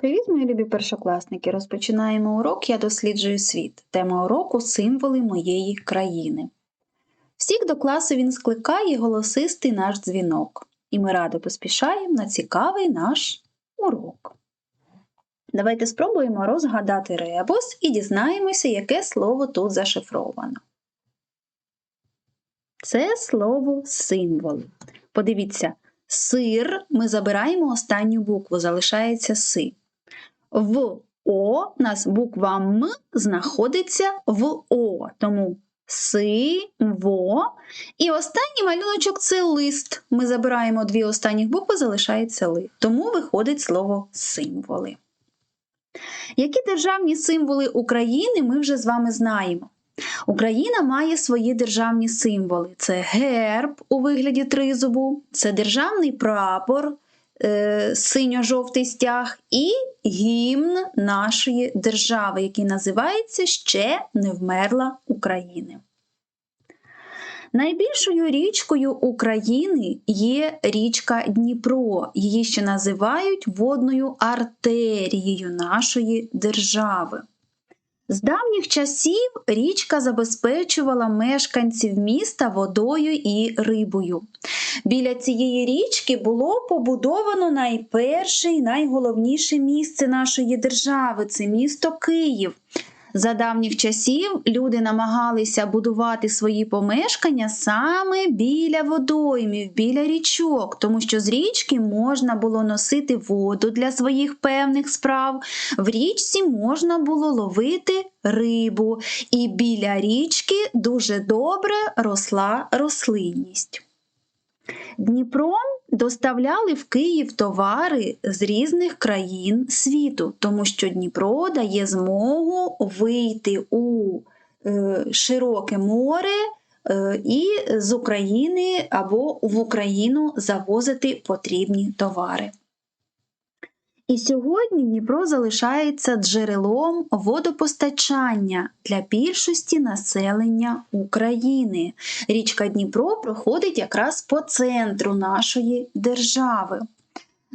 Привіт, мої любі першокласники! Розпочинаємо урок Я досліджую світ. Тема уроку символи моєї країни. Всіх до класу він скликає голосистий наш дзвінок, і ми радо поспішаємо на цікавий наш урок. Давайте спробуємо розгадати ребус і дізнаємося, яке слово тут зашифровано. Це слово символ. Подивіться, сир ми забираємо останню букву, залишається си. В О у нас буква М знаходиться в О. Тому сиво. І останній малюночок це лист. Ми забираємо дві останніх букви, залишається ли. Тому виходить слово символи. Які державні символи України ми вже з вами знаємо? Україна має свої державні символи: це герб у вигляді тризубу, це державний прапор, синьо-жовтий стяг і гімн нашої держави, який називається Ще не вмерла України. Найбільшою річкою України є річка Дніпро. Її ще називають водною артерією нашої держави. З давніх часів річка забезпечувала мешканців міста водою і рибою. Біля цієї річки було побудовано найперше і найголовніше місце нашої держави це місто Київ. За давніх часів люди намагалися будувати свої помешкання саме біля водоймів, біля річок, тому що з річки можна було носити воду для своїх певних справ, в річці можна було ловити рибу, і біля річки дуже добре росла рослинність. Дніпром доставляли в Київ товари з різних країн світу, тому що Дніпро дає змогу вийти у е, широке море е, і з України або в Україну завозити потрібні товари. І сьогодні Дніпро залишається джерелом водопостачання для більшості населення України. Річка Дніпро проходить якраз по центру нашої держави.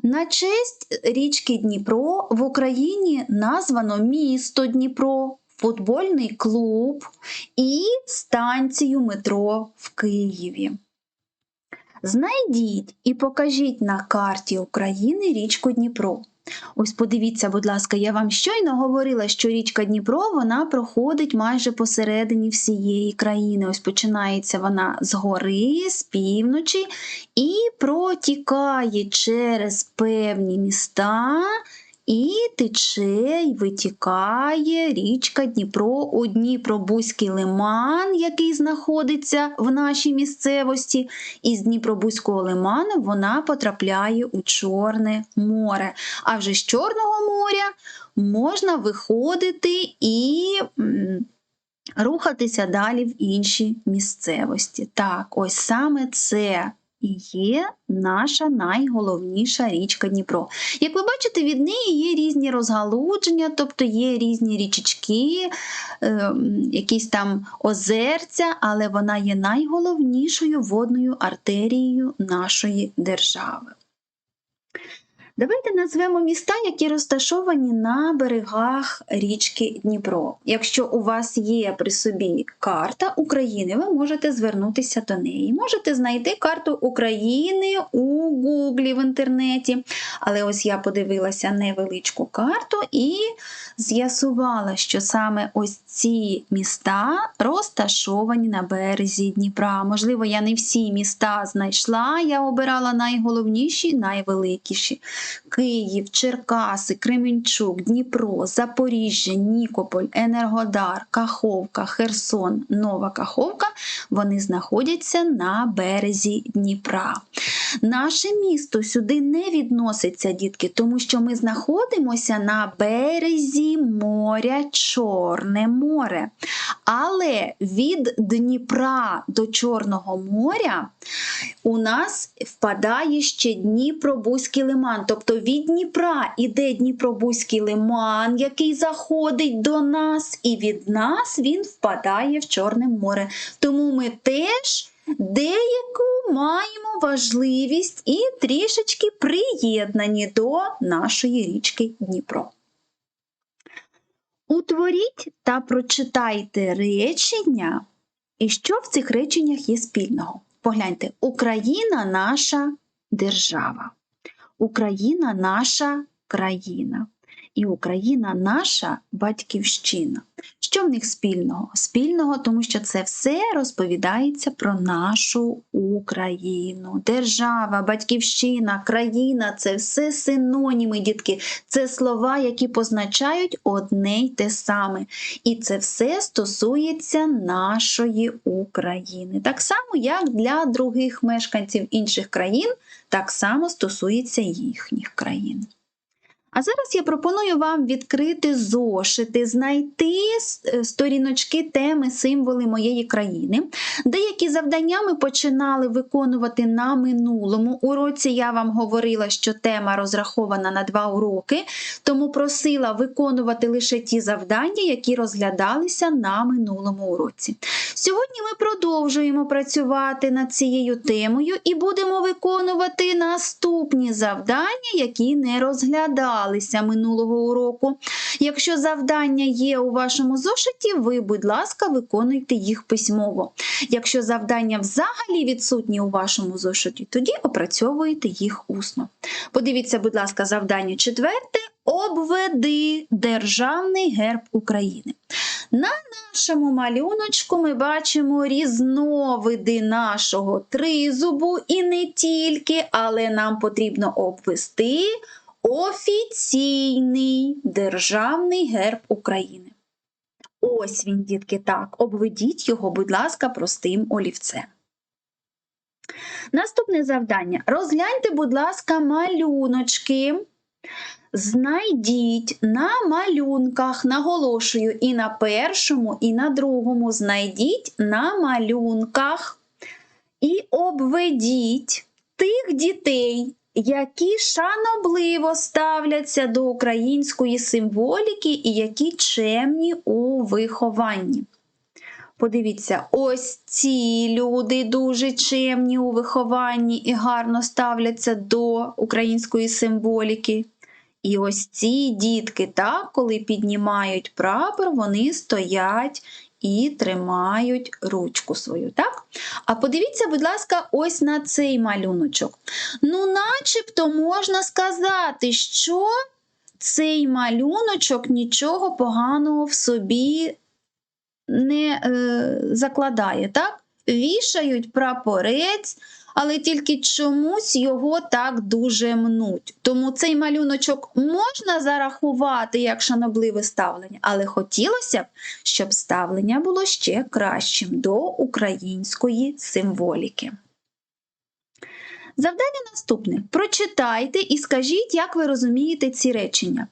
На честь річки Дніпро в Україні названо місто Дніпро, футбольний клуб і станцію метро в Києві. Знайдіть і покажіть на карті України річку Дніпро. Ось подивіться, будь ласка, я вам щойно говорила, що річка Дніпро вона проходить майже посередині всієї країни. Ось починається вона з гори, з півночі і протікає через певні міста. І тече й витікає річка Дніпро у Дніпробузький лиман, який знаходиться в нашій місцевості. І з Дніпробузького лиману вона потрапляє у Чорне море. А вже з Чорного моря можна виходити і. Рухатися далі в інші місцевості. Так, ось саме це і є наша найголовніша річка Дніпро. Як ви бачите, від неї є різні розгалудження, тобто є різні річечки, е, якісь там озерця, але вона є найголовнішою водною артерією нашої держави. Давайте назвемо міста, які розташовані на берегах річки Дніпро. Якщо у вас є при собі карта України, ви можете звернутися до неї. Можете знайти карту України у Гуглі в інтернеті. Але ось я подивилася невеличку карту і з'ясувала, що саме ось ці міста розташовані на березі Дніпра. Можливо, я не всі міста знайшла, я обирала найголовніші, найвеликіші. Київ, Черкаси, Кременчук, Дніпро, Запоріжжя, Нікополь, Енергодар, Каховка, Херсон, Нова Каховка вони знаходяться на березі Дніпра. Наше місто сюди не відноситься, дітки, тому що ми знаходимося на березі моря Чорне море. Але від Дніпра до Чорного моря у нас впадає ще Дніпробузький лиман. Тобто від Дніпра іде Дніпробузький лиман, який заходить до нас, і від нас він впадає в Чорне море. Тому ми теж деяку маємо важливість і трішечки приєднані до нашої річки Дніпро. Утворіть та прочитайте речення, і що в цих реченнях є спільного. Погляньте, Україна наша держава, Україна наша країна. І Україна наша батьківщина. Що в них спільного? Спільного, тому що це все розповідається про нашу Україну. Держава, батьківщина, країна це все синоніми, дітки. Це слова, які позначають одне й те саме. І це все стосується нашої України. Так само, як для других мешканців інших країн, так само стосується їхніх країн. А зараз я пропоную вам відкрити зошити, знайти е, сторіночки теми символи моєї країни. Деякі завдання ми починали виконувати на минулому уроці. Я вам говорила, що тема розрахована на два уроки, тому просила виконувати лише ті завдання, які розглядалися на минулому уроці. Сьогодні ми продовжуємо працювати над цією темою і будемо виконувати наступні завдання, які не розглядали розглядалися минулого уроку. Якщо завдання є у вашому зошиті, ви, будь ласка, виконуйте їх письмово. Якщо завдання взагалі відсутні у вашому зошиті, тоді опрацьовуйте їх усно. Подивіться, будь ласка, завдання четверте. Обведи Державний герб України. На нашому малюночку ми бачимо різновиди нашого тризубу і не тільки, але нам потрібно обвести офіційний державний герб України. Ось він, дітки, так, обведіть його, будь ласка, простим олівцем. Наступне завдання. Розгляньте, будь ласка, малюночки. Знайдіть на малюнках, наголошую, і на першому, і на другому. Знайдіть на малюнках і обведіть тих дітей, які шанобливо ставляться до української символіки і які чемні у вихованні. Подивіться, ось ці люди дуже чемні у вихованні і гарно ставляться до української символіки. І ось ці дітки, так, коли піднімають прапор, вони стоять і тримають ручку свою. так? А подивіться, будь ласка, ось на цей малюночок. Ну, начебто можна сказати, що цей малюночок нічого поганого в собі не е, закладає. так? Вішають прапорець але тільки чомусь його так дуже мнуть. Тому цей малюночок можна зарахувати як шанобливе ставлення, але хотілося б, щоб ставлення було ще кращим до української символіки. Завдання наступне: прочитайте і скажіть, як ви розумієте ці речення.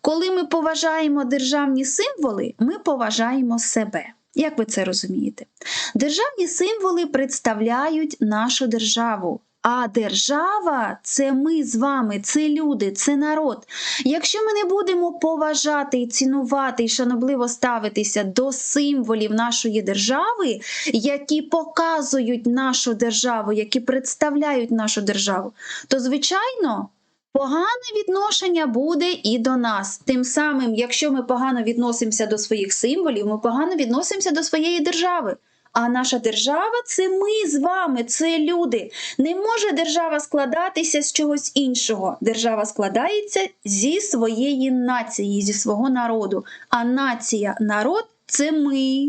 Коли ми поважаємо державні символи, ми поважаємо себе. Як ви це розумієте? Державні символи представляють нашу державу. А держава це ми з вами, це люди, це народ. Якщо ми не будемо поважати і цінувати і шанобливо ставитися до символів нашої держави, які показують нашу державу, які представляють нашу державу, то звичайно Погане відношення буде і до нас. Тим самим, якщо ми погано відносимося до своїх символів, ми погано відносимося до своєї держави. А наша держава це ми з вами, це люди. Не може держава складатися з чогось іншого. Держава складається зі своєї нації, зі свого народу. А нація, народ це ми,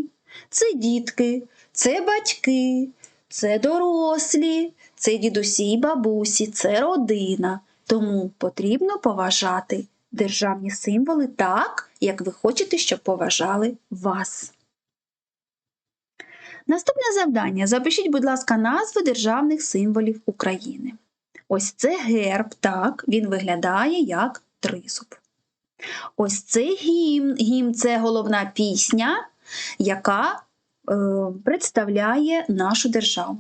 це дітки, це батьки, це дорослі, це дідусі й бабусі, це родина. Тому потрібно поважати державні символи так, як ви хочете, щоб поважали вас. Наступне завдання. Запишіть, будь ласка, назви державних символів України. Ось це герб, так, він виглядає як тризуб. Ось це гімн. Гімн це головна пісня, яка е, представляє нашу державу.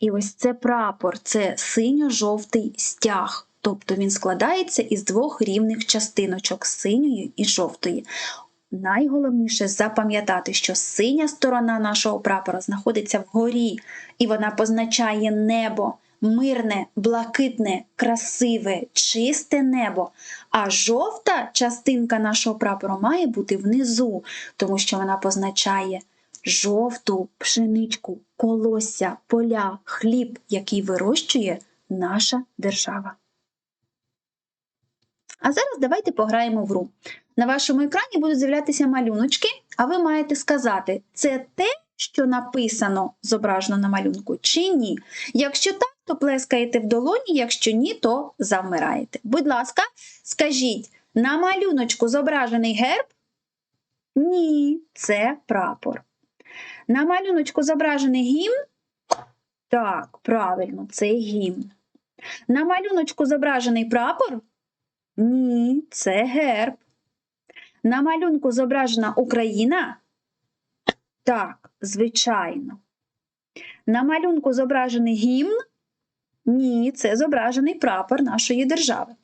І ось це прапор це синьо-жовтий стяг. Тобто він складається із двох рівних частиночок синьої і жовтої. найголовніше запам'ятати, що синя сторона нашого прапора знаходиться вгорі, і вона позначає небо, мирне, блакитне, красиве, чисте небо. А жовта частинка нашого прапора має бути внизу, тому що вона позначає жовту пшеничку, колосся, поля, хліб, який вирощує наша держава. А зараз давайте пограємо в гру. На вашому екрані будуть з'являтися малюночки, а ви маєте сказати, це те, що написано, зображено на малюнку, чи ні. Якщо так, то плескаєте в долоні, якщо ні, то завмираєте. Будь ласка, скажіть, на малюночку зображений герб? Ні, це прапор. На малюночку зображений гімн? Так, правильно, це гімн. На малюночку зображений прапор? Ні, це герб. На малюнку зображена Україна? Так, звичайно. На малюнку зображений гімн? Ні, це зображений прапор нашої держави.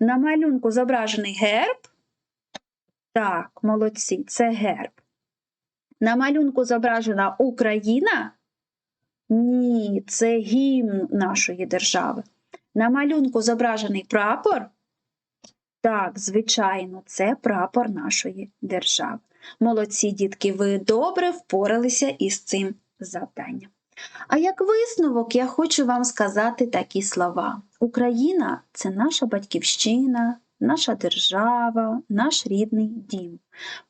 На малюнку зображений герб? Так, молодці, це герб. На малюнку зображена Україна? Ні, це гімн нашої держави. На малюнку зображений прапор? Так, звичайно, це прапор нашої держави. Молодці дітки, ви добре впоралися із цим завданням. А як висновок, я хочу вам сказати такі слова: Україна це наша батьківщина, наша держава, наш рідний дім.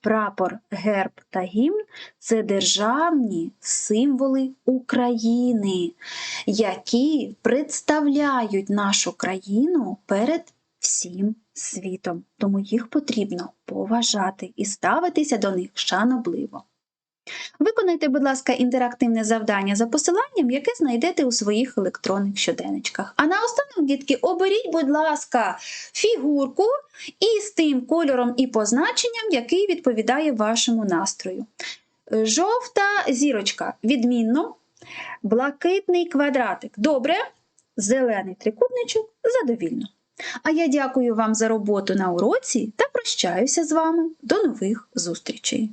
Прапор, герб та гімн це державні символи України, які представляють нашу країну перед всім світом. Тому їх потрібно поважати і ставитися до них шанобливо. Виконайте, будь ласка, інтерактивне завдання за посиланням, яке знайдете у своїх електронних щоденничках. А наостанок, дітки, оберіть, будь ласка, фігурку із тим кольором і позначенням, який відповідає вашому настрою. Жовта зірочка відмінно, блакитний квадратик добре, зелений трикутничок задовільно. А я дякую вам за роботу на уроці та прощаюся з вами. До нових зустрічей!